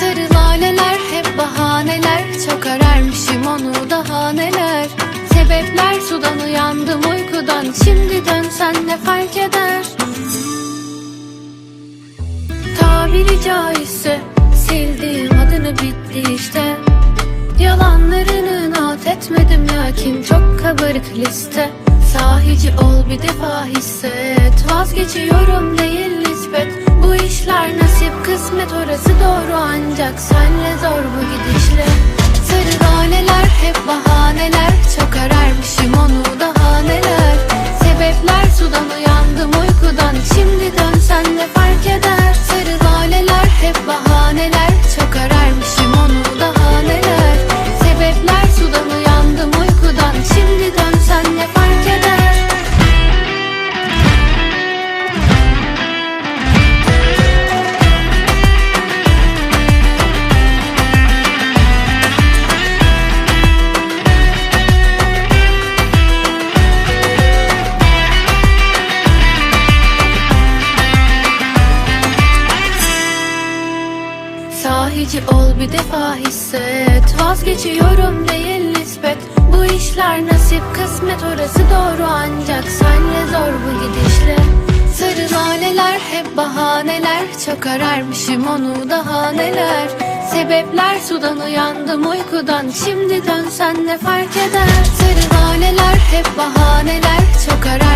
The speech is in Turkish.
Sarı laleler hep bahaneler. Çok ararmışım onu daha neler. Sebepler sudan uyandım uykudan. Şimdi dönsen ne fark eder? Tabiri caizse Sildiğim adını bitti işte. Yalanlarını not etmedim lakin çok kabarık liste. Sahici ol bir defa hisset. Vazgeçiyorum değil kısmet orası doğru ancak senle zor bu gidişle. Sarı laleler hep bahaneler Çok ararmışım onu daha neler. Sebepler sudan uyandım Sahici ol bir defa hisset. Vazgeçiyorum değil nispet. Bu işler nasip kısmet orası doğru. Ancak senle zor bu gidişle. Sarı laleler hep bahaneler. Çok ararmışım onu daha neler. Sebepler sudan uyandım uykudan. Şimdi dönsen ne fark eder? Sarı laleler hep bahaneler. Çok ararmışım